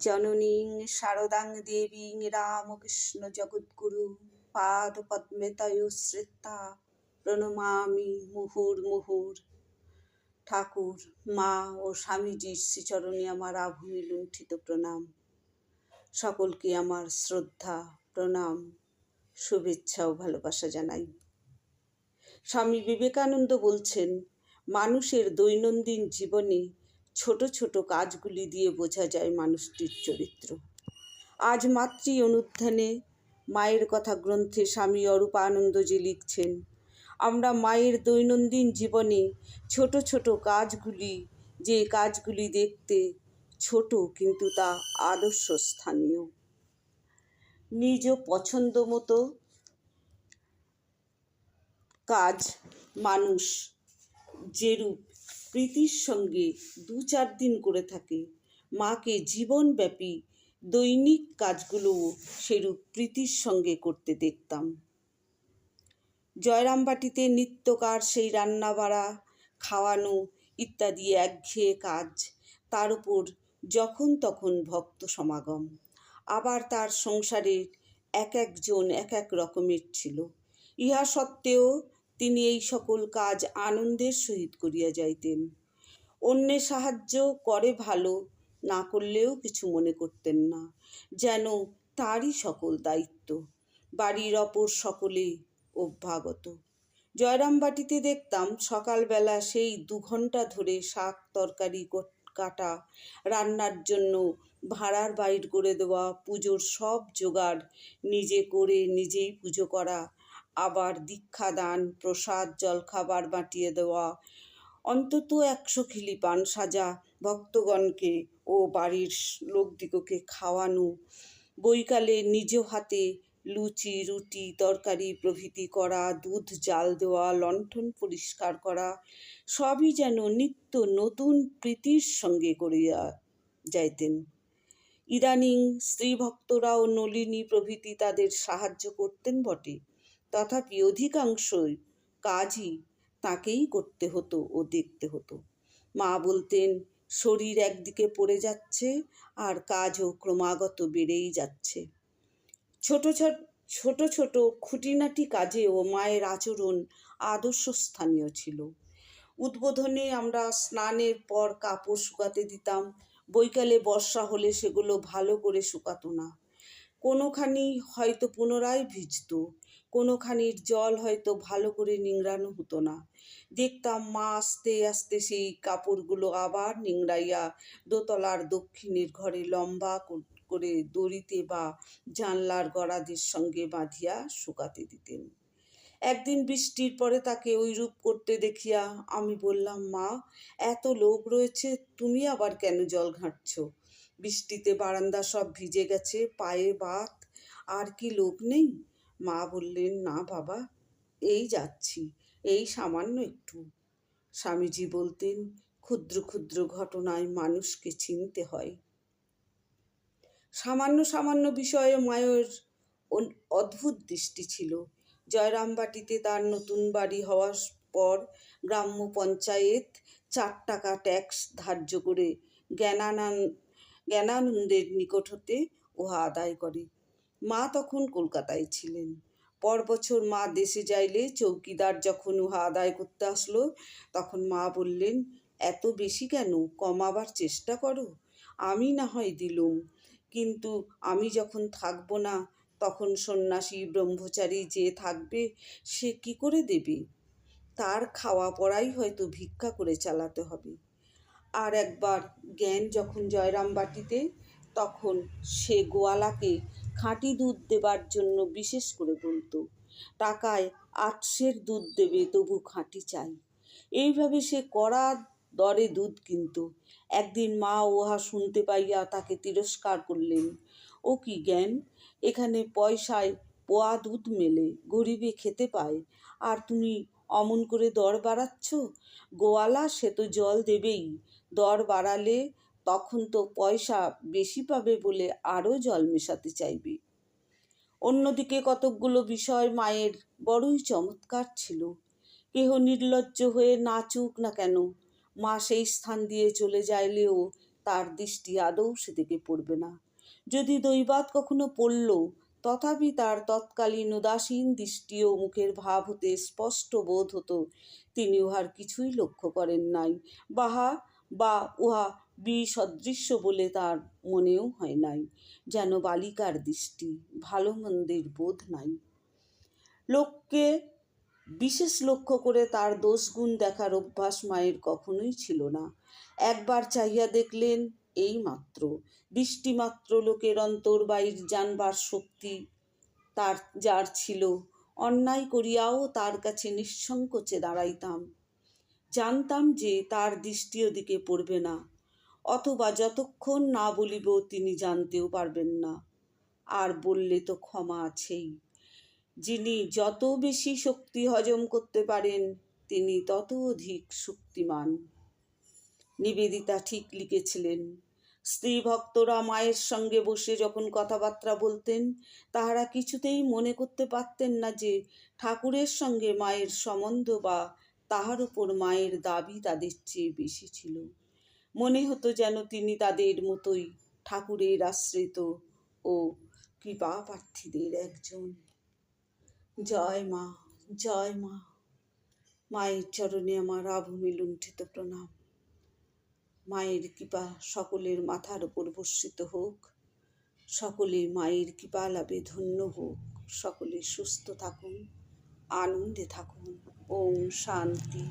জননীং শারদাং দেবীং রামকৃষ্ণ জগদ্গুরু পাদ পদ্মে শ্রেতা প্রণমামি মুহুর মুহুর। ঠাকুর, মা ও স্বামীজির শ্রীচরণে আমার আভূমি লুণ্ঠিত প্রণাম। সকলকে আমার শ্রদ্ধা, প্রণাম, শুভেচ্ছা ও ভালোবাসা জানাই। স্বামী বিবেকানন্দ বলছেন, মানুষের দৈনন্দিন জীবনে ছোট ছোট কাজগুলি দিয়ে বোঝা যায় মানুষটির চরিত্র। আজ মাতৃ অনুধ্যানে মায়ের কথা গ্রন্থে স্বামী অরূপানন্দজি লিখছেন, আমরা মায়ের দৈনন্দিন জীবনে ছোট ছোট কাজগুলি, যে কাজগুলি দেখতে ছোট কিন্তু তা আদর্শ স্থানীয় নিজ পছন্দ মতো কাজ মানুষ যেরূপ প্রীতির সঙ্গে দু চার দিন করে থাকে। মাকে জীবনব্যাপী দৈনিক কাজগুলোও সেরূপ প্রীতির সঙ্গে করতে দেখতাম। জয়রামবাটিতে নিত্যকার সেই রান্না বাড়া খাওয়ানো ইত্যাদি একঘেয়ে কাজ, তার উপর যখন তখন ভক্ত সমাগম। আবার তার সংসারের এক একজন এক এক রকমের ছিল। ইহা সত্ত্বেও তিনি এই সকল কাজ আনন্দের সহিত করিয়া যাইতেন। অন্যের সাহায্য করে ভালো, না করলেও কিছু মনে করতেন না। যেন তারই সকল দায়িত্ব, বাড়ির অপর সকলে অভ্যাগত। জয়রামবাটিতে দেখতাম সকালবেলা সেই দু ঘণ্টা ধরে শাক, তরকারি কাটা রান্নার জন্য ভাড়ার বাইর করে দেওয়া, পুজোর সব জোগাড় নিজে করে নিজেই পুজো করা আবার দীক্ষাদান প্রসাদ, জলখাবার বাটিয়ে দেওয়া, অন্তত একশো খিলি পান সাজা ভক্তগণকে ও বাড়ির লোকদিগকে খাওয়ানো। বৈকালে নিজ হাতে লুচি, রুটি, তরকারি প্রভৃতি করা, দুধ, জাল দেওয়া, লণ্ঠন পরিষ্কার করা, সবই যেন নিত্য নতুন প্রীতির সঙ্গে করিয়া যাইতেন। ইদানিং স্ত্রী ভক্তরা ও নলিনী প্রভৃতি তাদের সাহায্য করতেন বটে। তথাপি অধিকাংশই কাজই তাকেই করতে হতো ও দেখতে হতো। মা বলতেন, শরীর একদিকে পড়ে যাচ্ছে আর কাজও ক্রমাগত বেড়েই যাচ্ছে। ছোট ছোট ছোট খুঁটিনাটি কাজেও মায়ের আচরণ আদর্শ স্থানীয় ছিল। উদ্বোধনে আমরা স্নানের পর কাপড় শুকাতে দিতাম, বৈকালে বর্ষা হলে সেগুলো ভালো করে শুকাতো না। কোনোখানি হয়তো পুনরায় ভিজত, কোনোখানির জল হয়তো ভালো করে নিংড়ানো হতো না। দেখতাম মা আস্তে আস্তে সেই কাপড়গুলো আবার নিংড়াইয়া দোতলার দক্ষিণের ঘরে লম্বা করে দড়িতে বা জানলার গড়াদের সঙ্গে বাঁধিয়া শুকাতে দিতেন। একদিন বৃষ্টির পরে তাকে ওইরূপ করতে দেখিয়া আমি বললাম, মা, এত লোক রয়েছে, তুমি আবার কেন জল ঘাঁটছ? বৃষ্টিতে বারান্দা সব ভিজে গেছে, পায়ে বাত, আর কি লোক নেই? মা বললেন, না বাবা, এই যাচ্ছি, এই সামান্য একটু। স্বামীজি বলতেন, ক্ষুদ্র ক্ষুদ্র ঘটনায় মানুষকে চিনতে হয়। সামান্য সামান্য বিষয়ে মায়ের অদ্ভুত দৃষ্টি ছিল। জয়রামবাটিতে তার নতুন বাড়ি হওয়ার পর গ্রাম্য পঞ্চায়েত চার টাকা ট্যাক্স ধার্য করে জ্ঞানানন্দ জ্ঞানানন্দের নিকট হতে উহা আদায় করে। মা তখন কলকাতায় ছিলেন। পর বছর মা দেশে যাইলে চৌকিদার যখন উহা আদায় করতে আসলো, তখন মা বললেন, এত বেশি কেন? কমাবার চেষ্টা করো। আমি না হয় দিলুম। কিন্তু আমি যখন থাকব না, তখন সন্ন্যাসী ব্রহ্মচারী যে থাকবে, সে কি করে দেবে? তার খাওয়া পড়াই হয়তো ভিক্ষা করে চালাতে হবে। আর একবার জ্ঞান যখন জয়রামবাটিতে তখন সে গোয়ালাকে খাঁটি দুধ দেবার জন্য বিশেষ করে বলতো। টাকায় আটশের দুধ দেবে তবু খাঁটি চাই। এইভাবে সে কড়া দরে দুধ কিনত। একদিন মা উহা শুনতে পাইয়া তাকে তিরস্কার করলেন, ও কি জ্ঞান? এখানে পয়সায় পোয়া দুধ মেলে, গরিবে খেতে পায়। আর তুমি অমন করে দর বাড়াচ্ছ? গোয়ালা সে তো জল দেবেই। দর বাড়ালে তখন তো পয়সা বেশি পাবে বলে আরও জল মেশাতে চাইবে। অন্যদিকে কতকগুলো বিষয় মায়ের বড়ই চমৎকার ছিল। কেহ নির্লজ্জ হয়ে নাচুক না কেন, মা সেই স্থান দিয়ে চলে যাইলেও তার দৃষ্টি আদৌ সেদিকে পড়বে না। যদি দৈবাত কখনো পড়ল, তথাপি তার তৎকালীন উদাসীন দৃষ্টি ও মুখের ভাব হতে স্পষ্ট বোধ হতো, তিনি উহার কিছুই লক্ষ্য করেন নাই। বাহা বা উহা বিসদৃশ্য বলে তার মনেও হয় নাই। যেন বালিকার দৃষ্টি ভালো মন্দের বোধ নাই। লোককে বিশেষ লক্ষ্য করে তার দোষগুণ দেখার অভ্যাস মায়ের কখনোই ছিল না। একবার চাহিয়া দেখলেন এই মাত্র। দৃষ্টিমাত্র লোকের অন্তর বাইর জানবার শক্তি তার, যার ছিল। অন্যায় করিয়াও তার কাছে নিঃসংকোচে দাঁড়াইতাম। জানতাম যে তার দৃষ্টি ওদিকে পড়বে না, অথবা যতক্ষণ না বলিব তিনি জানতেও পারবেন না। আর বললে তো ক্ষমা আছেই। যিনি যত বেশি শক্তি হজম করতে পারেন, তিনি তত অধিক শক্তিমান। নিবেদিতা ঠিক লিখেছিলেন, স্ত্রী ভক্তরা মায়ের সঙ্গে বসে যখন কথাবার্তা বলতেন, তাহারা কিছুতেই মনে করতে পারতেন না যে ঠাকুরের সঙ্গে মায়ের সম্বন্ধ বা তাহার উপর মায়ের দাবি তাদের চেয়ে বেশি ছিল। মনে হতো যেন তিনি তাদের মতোই ঠাকুরের আশ্রিত ও কৃপা প্রার্থীদের একজন। জয় মা জয় মা। মায়ের চরণে আমার আভূমি লুণ্ঠিত প্রণাম। মায়ের কৃপা সকলের মাথার উপর বর্ষিত হোক। সকলে মায়ের কৃপা লাভে ধন্য হোক। সকলে সুস্থ থাকুন, আনন্দে থাকুন। ওম শান্তি